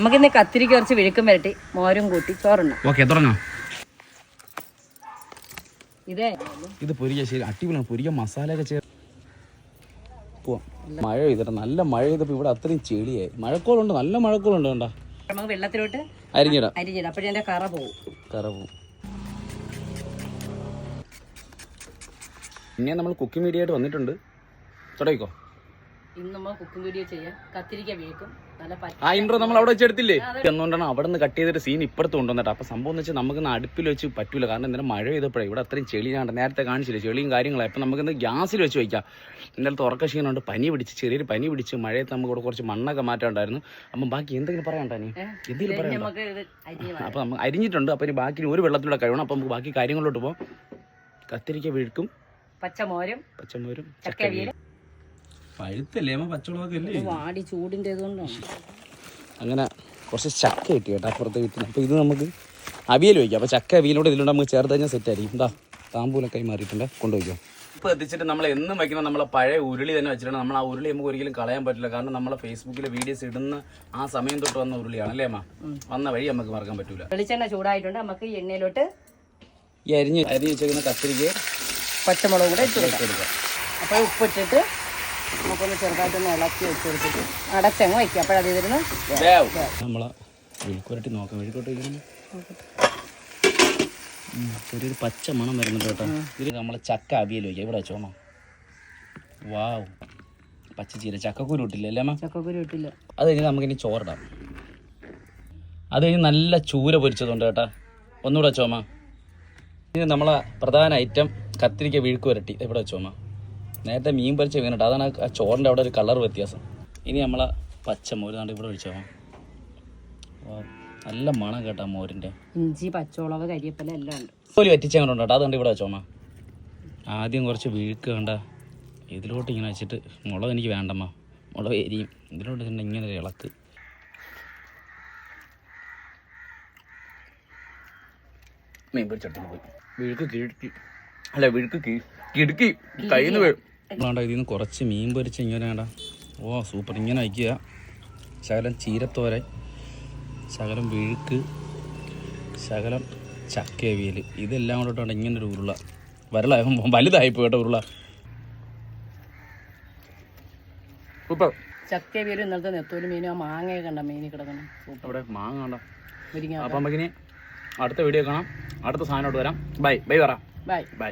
നമുക്കിന്ന് കത്തിരിക്ക കുറച്ച് വിഴുക്കും വരട്ടി മോരും കൂട്ടി ചോറുണ്ണ. ഓക്കെ തുടങ്ങാം. ഇതേ. ഇത് പൊരിക്ക ശരി അടിപൊളിയാണ്. പൊരിക്കാൻ മസാലയൊക്കെ ചേർ പോവാം മഴ പെയ്തിട്ട് നല്ല മഴ പെയ്തപ്പോൾ ഇവിടെ അത്രയും ചെളിയായി. മഴക്കോളുണ്ട് നല്ല മഴക്കോളുണ്ട് കണ്ടാ. നമുക്ക് വെള്ളത്തിലോട്ട് അരിഞ്ഞിടാം. അരിഞ്ഞിടാം. അപ്പോഴേ എന്റെ കറ പോവും. കറ പോവും. പിന്നെ നമ്മൾ കുക്കിംഗ് മീഡിയ ആയിട്ട് വന്നിട്ടുണ്ട്. തുടങ്ങിക്കോ. ഇന്ന് നമ്മൾ കുക്കിംഗ് വീഡിയോ ചെയ്യാം. കത്തിരിക്ക വേക്കും ആ ഇൻട്രോ നമ്മൾ അവിടെ എന്നുകൊണ്ടാണ് നിന്ന് കട്ട് ചെയ്തിട്ട് സീൻ ഇപ്പുറത്ത് കൊണ്ടുവന്നിട്ട്. അപ്പൊ സംഭവം എന്ന് വെച്ചാൽ നമുക്ക് അടുപ്പിൽ വെച്ച് പറ്റൂല. കാരണം എന്തായാലും മഴ ചെയ്തപ്പോഴേ ഇവിടെ അത്രയും ചെളിയാണ്ട് നേരത്തെ കാണിച്ചില്ല? ചെളിയും കാര്യങ്ങളും. അപ്പോൾ നമുക്ക് ഗ്യാസിൽ വെച്ച് വയ്ക്കാം എന്തായാലും തുറക്ക ക്ഷീണമുണ്ട്. പനി പിടിച്ച് ചെറിയൊരു പനി പിടിച്ച് മഴയത്ത് നമുക്ക് ഇവിടെ കുറച്ച് മണ്ണൊക്കെ മാറ്റാണ്ടായിരുന്നു അപ്പം ബാക്കി എന്തെങ്കിലും പറയണ്ട നീ എന്തെങ്കിലും പറയാം അപ്പോൾ നമുക്ക് അരിഞ്ഞിട്ടുണ്ട്. അപ്പൊ ഇനി ബാക്കി ഒരു വെള്ളത്തിലൂടെ കഴിയണം. അപ്പൊ നമുക്ക് ബാക്കി കാര്യങ്ങളിലോട്ട് പോകാം കത്തിരിക്ക വീഴ്ക്കും. പച്ചമോരും പച്ചമോരും ചക്കവിയലും പഴുത്തല്ലേ? പച്ചമുളകൊക്കെ അല്ലേ വാടി ചൂടിന്റെ അങ്ങനെ കുറച്ച് ചക്ക കിട്ടി കേട്ടോ അപ്പുറത്തെ വീട്ടിൽ. അപ്പോൾ ഇത് നമുക്ക് അവിയൽ വയ്ക്കാം. അപ്പോൾ ചക്ക അവിയലോട് ഇതിലൂടെ നമുക്ക് ചേർത്ത് കഴിഞ്ഞാൽ സെറ്റ് ആയിരിക്കും. എന്താ താമ്പൂലൊക്കെ മാറിയിട്ടുണ്ട്. കൊണ്ടുപോയിക്കോ ഇപ്പോൾ എത്തിച്ചിട്ട് നമ്മൾ എന്നും വയ്ക്കുന്ന നമ്മളെ പഴയ ഉരുളി തന്നെ വെച്ചിട്ടുണ്ട് നമ്മൾ ആ ഉരുളി നമുക്ക് ഒരിക്കലും കളയാൻ പറ്റില്ല. കാരണം നമ്മളെ ഫേസ്ബുക്കിലെ വീഡിയോസ് ഇടുന്ന ആ സമയം തൊട്ട് വന്ന ഉരുളിയാണ് അല്ലേ അമ്മ? വന്ന വഴി നമുക്ക് മറക്കാൻ പറ്റൂല. വെളിച്ചെണ്ണ ചൂടായിട്ടുണ്ട്. നമുക്ക് ഈ എണ്ണയിലോട്ട് ഈ അരിഞ്ഞ് അരിഞ്ഞ് വെച്ചേക്കുന്ന കത്തിരിക്ക് പച്ചമുളക് കൂടെ ഇട്ട് കൊടുക്കാം. അപ്പോൾ ഉപ്പിട്ടിട്ട് നമുക്കൊന്ന് ചെറുതായിട്ടൊന്ന് ഇളക്കി വെച്ച് കൊടുത്തിട്ട് അടച്ചങ്ങ് വയ്ക്കാം. അപ്പോഴത് ഇതിരുന്ന് നമ്മളെ വിഴുക്കുരട്ടി നോക്കാം. വിഴുക്കോട്ട് വയ്ക്കണം ചെറിയൊരു പച്ച മണം വരുന്നുണ്ട് കേട്ടോ. ഇതിൽ നമ്മളെ ചക്ക അവിയൽ വയ്ക്കാം. ഇവിടെ വെച്ചോണോ? വാവ്. പച്ച ചീര. ചക്കക്കുരു ഇട്ടില്ല അല്ലേ അമ്മ? ചക്കക്കുരു ഇട്ടില്ല. അത് കഴിഞ്ഞ് നമുക്കിനി ചോറിടാം. അത് കഴിഞ്ഞ് നല്ല ചൂര പൊരിച്ചതുണ്ട് കേട്ടാ. ഒന്നുകൂടെ വെച്ചോമ്മ ഇനി നമ്മളെ പ്രധാന ഐറ്റം കത്തിരിക്ക വിഴുക്ക് പുരട്ടി ഇവിടെ വെച്ചോമ്മ നേരത്തെ മീൻ പൊരിച്ച വീണിട്ട് അതാണ് ആ ചോറിന്റെ അവിടെ ഒരു കളർ വ്യത്യാസം. ഇനി നമ്മളെ പച്ചമോര് ദാണ്ട് ഇവിടെ ഒഴിച്ചോ നല്ല മണം കേട്ടാ മോരിന്റെ ഇഞ്ചി പച്ചമുളക് കരിയപ്പല എല്ലാം ഉണ്ട്. ഒരു വറ്റിച്ചങ്ങനെ കേട്ടോ അതുകൊണ്ട് ഇവിടെ വെച്ചോമ്മ ആദ്യം കുറച്ച് വിഴുക്ക് വേണ്ട ഇതിലോട്ട് ഇങ്ങനെ വെച്ചിട്ട് മുളക് എനിക്ക് വേണ്ടമ്മ. മുളക് എരിയും. ഇതിലോട്ട് വെച്ചിട്ട് ഇങ്ങനെ ഒരു ഇളക്ക്. മീൻ പൊരിച്ചെടുത്തു പോയി. വിഴുക്ക് കിഴുക്കി അല്ല വിഴുക്ക് കിടുക്കി കയ്യിൽ നിന്ന് വേണ്ട ഇതിൽ നിന്ന് കുറച്ച് മീൻ പൊരിച്ച് ഇങ്ങനെ വേണ്ട. ഓ സൂപ്പർ ഇങ്ങനെ അയക്കുക. ശകലം ചീരത്തോരൻ ശകലം വിഴുക്ക് ശകലം ചക്കവിയൽ ഇതെല്ലാം കൂടെ ഇട്ടുകൊണ്ട് ഇങ്ങനെ ഒരു ഉരുള. വരള വലുതായി പോയിട്ട് ഉരുള. സൂപ്പർ ഇന്നലത്തെ നെത്തോലി മീനും മാങ്ങയൊക്കെ കണ്ട മീനിൽ കിടക്കണം സൂപ്പർ അവിടെ മാങ്ങ കണ്ടോ. അപ്പം അടുത്ത വീഡിയോ കാണാം. അടുത്ത സാധനമായിട്ട് വരാം. ബൈ ബൈ പറ. Bye bye